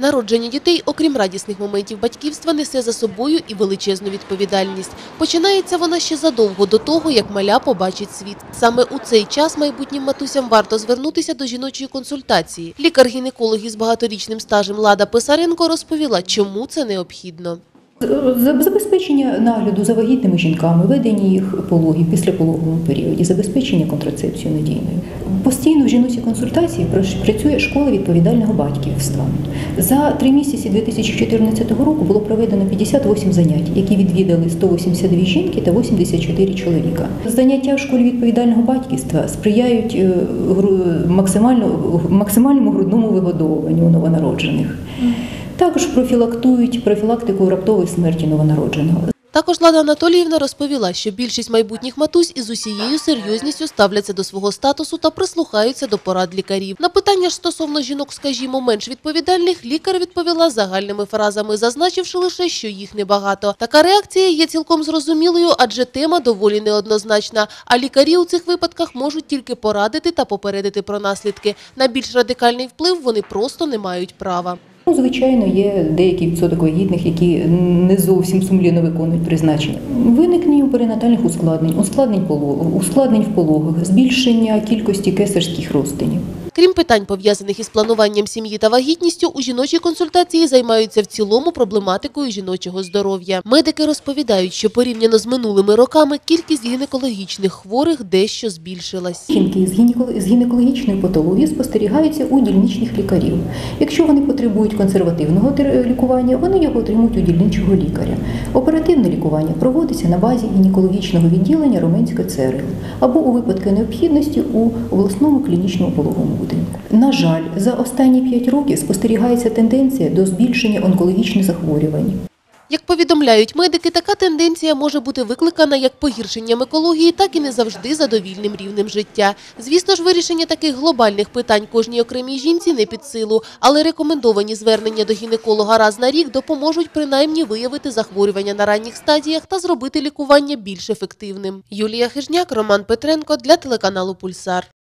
Народження дітей, окрім радісних моментів батьківства, несе за собою і величезну відповідальність. Починається вона ще задовго до того, як маля побачить світ. Саме у цей час майбутнім матусям варто звернутися до жіночої консультації. Лікар-гінеколог із багаторічним стажем Лада Писаренко розповіла, чому це необхідно. За- Забезпечення нагляду за вагітними жінками, ведення їх пологів після пологовому періоді, забезпечення контрацепцією надійною. Постійно в жіночій консультації працює школа відповідального батьківства. За три місяці 2014 року було проведено 58 занять, які відвідали 182 жінки та 84 чоловіка. Заняття в школі відповідального батьківства сприяють е, максимально, максимальному грудному вигодовуванню новонароджених. Також профілактують профілактику раптової смерті новонародженого. Також Лада Анатоліївна розповіла, що більшість майбутніх матусь із усією серйозністю ставляться до свого статусу та прислухаються до порад лікарів. На питання ж стосовно жінок, скажімо, менш відповідальних, лікар відповіла загальними фразами, зазначивши лише, що їх небагато. Така реакція є цілком зрозумілою, адже тема доволі неоднозначна. А лікарі у цих випадках можуть тільки порадити та попередити про наслідки. На більш радикальний вплив вони просто не мають права. Ну, звичайно, є деякий відсоток вагітних, які не зовсім сумлінно виконують призначення. Виникнення перинатальних ускладнень, ускладнень полог, ускладнень в пологах, збільшення кількості кесарських розтинів. Крім питань, пов'язаних із плануванням сім'ї та вагітністю, у жіночій консультації займаються в цілому проблематикою жіночого здоров'я. Медики розповідають, що порівняно з минулими роками кількість гінекологічних хворих дещо збільшилась. Жінки з гінеколо- з гінекологічною патологією спостерігаються у дільничних лікарів. Якщо вони потребують консервативного лікування, вони його отримують у дільничого лікаря. Оперативне лікування проводиться на базі гінекологічного відділення Роменська ЦРЛ або у випадку необхідності у обласному клінічному пологовому будинку. На жаль, за останні 5 років спостерігається тенденція до збільшення онкологічних захворювань. Як повідомляють медики, така тенденція може бути викликана як погіршенням екології, так і не завжди задовільним рівнем життя. Звісно ж, вирішення таких глобальних питань кожній окремій жінці не під силу, але рекомендовані звернення до гінеколога раз на рік допоможуть принаймні виявити захворювання на ранніх стадіях та зробити лікування більш ефективним. Юлія Хижняк, Роман Петренко для телеканалу Пульсар.